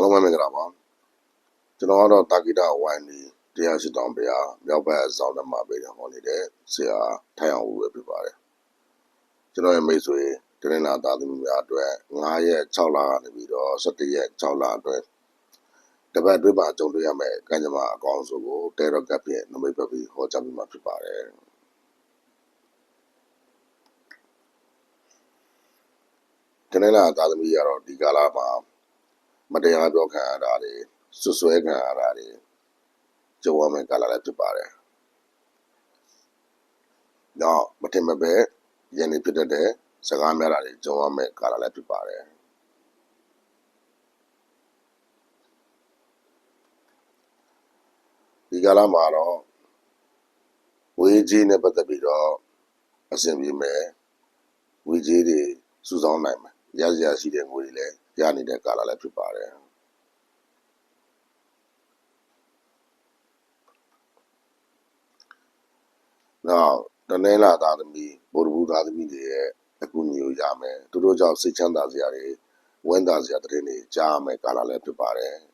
အားလုံးပဲမင်္ဂလာပါကျွန်တော်ကတော့တာဂီတာဝိုင်းဒီတရားရှိတောင်ဗျာမြောက်ဘက်ဆောင်တမှာပေးတယ်ဟောနေတဲ့ဆရာထိုင်အောင်ဦးပဲဖြစ်ပါတယ်ကျွန်တော်ရဲ့မိတ်ဆွေတရင်နာသားသမီးများအတွက်9ရက်6လကနေပြီးတော့17ရက်6လအတွက်တပတ်အတွင်းမှာကြုံတွေ့ရမယ်ကံကြမ္မာအကောင်းဆုံးကိုတဲရော့ကပ်ဖြင့်နမိတ်ပတ်ပြီးဟောကြားပြီးမှဖြစ်ပါတယ်တနေ့လာသားသမီးကတော့ဒီကာလမှာ မတရားပြောခံရတာတွေဆွဆွဲခံရတာတွေကြုံရမယ်ကာလလည်းဖြစ်ပါတယ်။တော့မထင်မပဲယနေ့ဖြစ်တတ်တဲ့စကားများတာတွေကြုံရမယ်ကာလလည်းဖြစ်ပါတယ်။ဒီကာလမှာတော့ဝေးကြီးနဲ့ပတ်သက်ပြီးတော့အဆင်ပြေမယ်ဝေးကြီးတွေစုဆောင်းနိုင်မယ်ရရရှိတဲ့ငွေတွေလည်း ရနေတဲ့ကာလလည်းဖြစ်ပါတယ်။နောက်တနင်္လာသားသမီးဗုဒ္ဓဘူးသားသမီးတွေရဲ့အကူအညီကိုရမယ်သူတို့ကြောင့်စိတ်ချမ်းသာစရာတွေဝမ်းသာစရာတဲ့တွေကြားရမယ်ကာလလည်းဖြစ်ပါတယ်။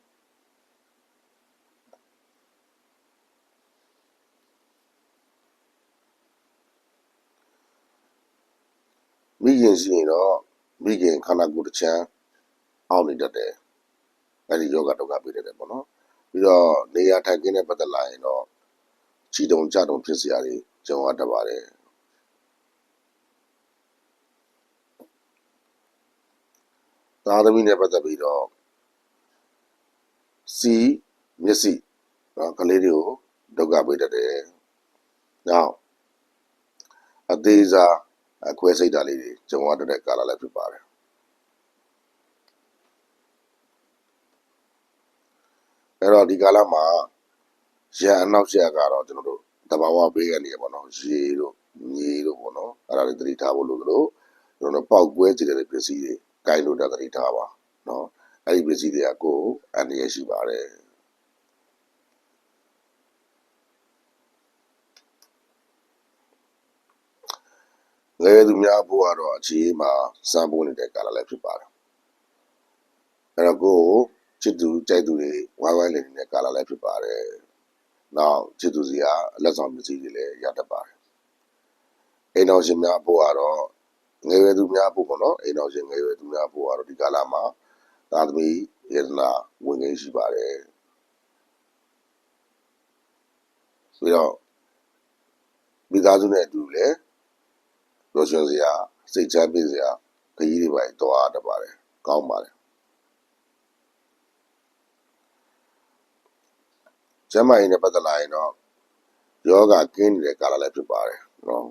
မိခင်ရှိရင်တော့မိခင်ခန္ဓာကိုယ်တစ်ချမ်း အောင့်နေတတ်တယ်အဲ့ဒီယောဂဒုက္ခပြတတ်တယ်ပေါ့နော်ပြီးတော့နေရာထိုင်ခင်းနဲ့ပတ်သက်လာရင်တော့ခြိတုံကြတုံဖြစ်စရာတွေကြုံရတတ်ပါတယ်သာသမီနဲ့ပတ်သက်ပြီးတော့စီမျက်စိနော်ကလေးတွေကိုဒုက္ခပေးတတ်တယ်နောက်အသေးစားအခွဲစိတ်ဓာတ်လေးတွေကြုံရတတ်တဲ့ကာလလည်းဖြစ်ပါတယ် အဲ့တော့ဒီကာလမှာရန်အနောက်ချက်ကတော့ကျွန်တော်တို့တဘာဝပေးရနေရပါတော့ရေတို့မြေတို့ပေါ့နော်အဲ့ဒါတွေသတိထားဖို့လို့လို့ကျွန်တော်တို့ပောက်ကွဲကြတဲ့ပစ္စည်းတွေကိုင်လို့တာသတိထားပါနော်အဲ့ဒီပစ္စည်းတွေကကိုယ်အန္တရာယ်ရှိပါတယ်ငယ်သူများဘို့ကတော့အခြေမှာစံပိုးနေတဲ့ကာလလည်းဖြစ်ပါတယ်အဲ့တော့ကိုယ် ချစ်သူကြိုက်သူတွေဝိုင်းဝိုင်းနေနေတဲ့ကာလလည်းဖြစ်ပါတယ်နောက်ချစ်သူစီကလက်ဆောင်ပစ္စည်းတွေလည်းရတတ်ပါတယ်အိမ်တော်ရှင်များဘို့ကတော့ငယ်ရွယ်သူများဘို့ပေါ့နော်အိမ်တော်ရှင်ငယ်ရွယ်သူများဘို့ကတော့ဒီကာလမှာသာသမီယေဒနာဝင်ငင်းရှိပါတယ်ပြီးတော့မိသားစုနဲ့အတူလည်းပျော်ရွှင်စရာစိတ်ချမ်းပြေစရာခရီးတွေပါတော့တတ်ပါတယ်ကောင်းပါတယ် ကျမ်းမာရေးနဲ့ပတ်သက်လာရင်တော့ယောဂကင်းနေတဲ့ကာလလည်းဖြစ်ပါတယ်နော်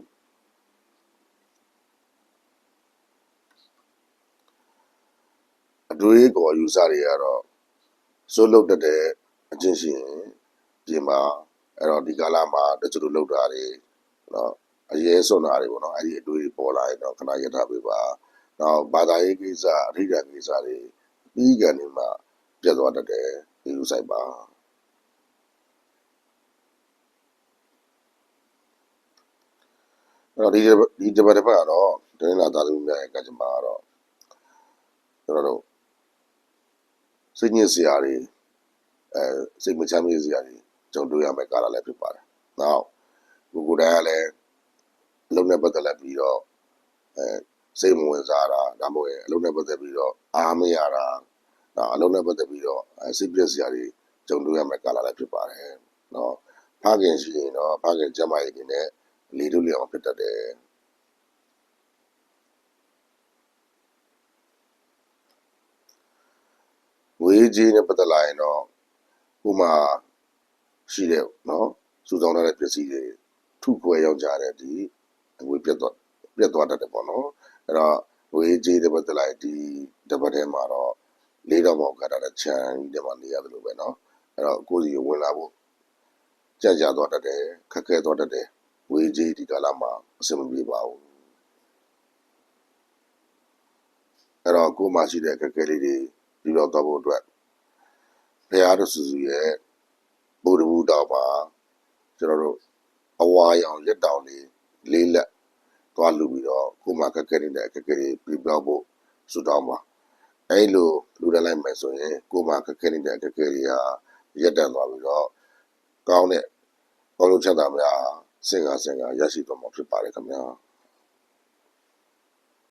အတွေးကိုယူဆတွေကတော့စိုးလုတ်တတ်တဲ့အချင်းရှိရင်ပြင်ပါအဲ့တော့ဒီကာလမှာတချို့လုတ်တာတွေနော်အရေးစွန်တာတွေပေါ့နော်အဲ့ဒီအတွေးပေါ်လာရင်တော့ခဏရထားပေးပါနောက်ဘာသာရေးကိစ္စအဓိကကိစ္စတွေပြီးကန်နေမှာပြတ်သွားတတ်တယ်ဒီလိုဆိုင်ပါ တော့ဒီဒီတပတ်တစ်ပတ်ကတော့ဒင်းလာသားသမီးများရဲ့ကကြမှာတော့ကျွန်တော်တို့စိတ်ညစ်စရာတွေအဲစိတ်မချမ်းမြေ့စရာတွေကြုံတွေ့ရမယ့်ကာလလည်းဖြစ်ပါတယ်။နောက်ကိုကိုတိုင်ကလည်းအလုံးနဲ့ပတ်သက်လက်ပြီးတော့အဲစိတ်မဝင်စားတာဒါမှမဟုတ်ရင်အလုံးနဲ့ပတ်သက်ပြီးတော့အားမရတာနောက်အလုံးနဲ့ပတ်သက်ပြီးတော့စိတ်ပြည့်စရာတွေကြုံတွေ့ရမယ့်ကာလလည်းဖြစ်ပါတယ်။နော်ဖခင်ရှိရင်တော့ဖခင်ကျမကြီးနေနဲ့ လေးတို့လျောင်ဖြစ်တတ်တယ်ငွေကြီးနဲ့ပတ်သက်လာရင်တော့ဥမာရှိတဲ့နော်စူဆောင်းတဲ့ပစ္စည်းတွေထုခွဲရောက်ကြတဲ့ဒီငွေပြတ်သွားပြတ်သွားတတ်တယ်ပေါ့နော်အဲ့တော့ငွေကြီးတွေပတ်သက်လာဒီတပတ်ထဲမှာတော့လေးတော့မောက်ကတာတဲ့ချမ်းဒီမှာနေရတယ်လို့ပဲနော်အဲ့တော့ကိုယ်စီဝင်လာဖို့ကြကြသွားတတ်တယ်ခက်ခဲသွားတတ်တယ် ဝေးကြီးဒီကာလမှာအဆင်မပြေပါဘူးအဲ့တော့ကိုယ်မှရှိတဲ့အခက်အခဲလေးတွေဒီတော့တော့ဖို့အတွက်ဘုရားတို့စုစုရဲ့ဘုရားဘူးတော်ပါကျွန်တော်တို့အဝါရောင်လက်တောင်လေးလေးလက်သွားလူပြီးတော့ကိုယ်မှအခက်အခဲတွေအခက်အခဲတွေပြပြဖို့ဆုတောင်းပါအဲ့လိုလူတက်လိုက်မယ်ဆိုရင်ကိုယ်မှအခက်အခဲတွေအခက်အခဲတွေဟာရက်တန်သွားပြီးတော့ကောင်းတဲ့ဘောလုံးချက်တာများ 成日成日，一时都冇出牌嚟咁樣。